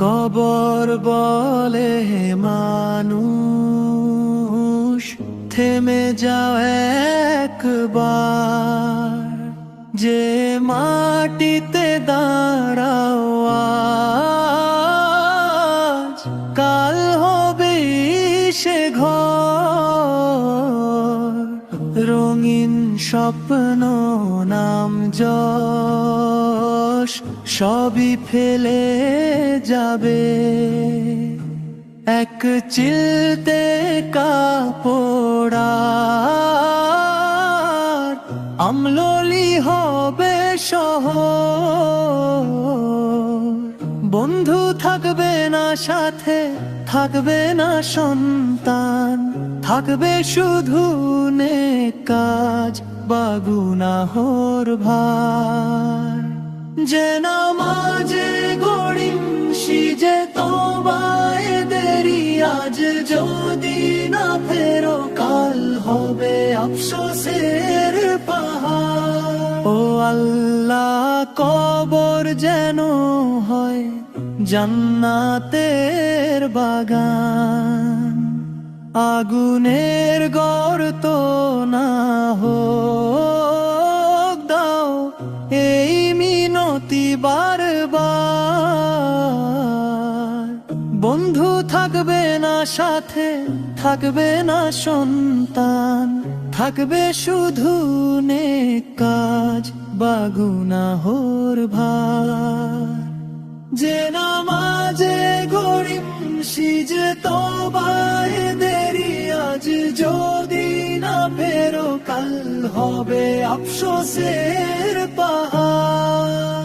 কবর বলে মানুষ, থেমে যাও একবার। যে মাটিতে দাঁড়াও আজ, কাল হবে সে ঘর। রঙিন স্বপ্ন নাম যশ সবই ফেলে যাবে। এক চিলতে কাপড়া আমললি হবে সহ বন্ধু থাকবে না সাথে, থাকবে না সন্তান, থাকবে শুধু নে কাজ, বাগুনাহর ভার। যে সিজে তোমায় দেরি, আজ যদি না ফেরো, কাল হবে আফসোসের পাহাড়। ও আল্লাহ, কবর যেন হয় জান্নাতের বাগান। আগুনের গর্ত না হোক, দাও এই মিনতি বারবার। বন্ধু থাকবে না সাথে, থাকবে না সন্তান, থাকবে শুধু নে কাজ বাগুনাহর ভার। যে নামাজে গরিম সিজে তোবায় দেরি, আজ যদি না ফেরো, কাল হবে আফসোসের পাহাড়।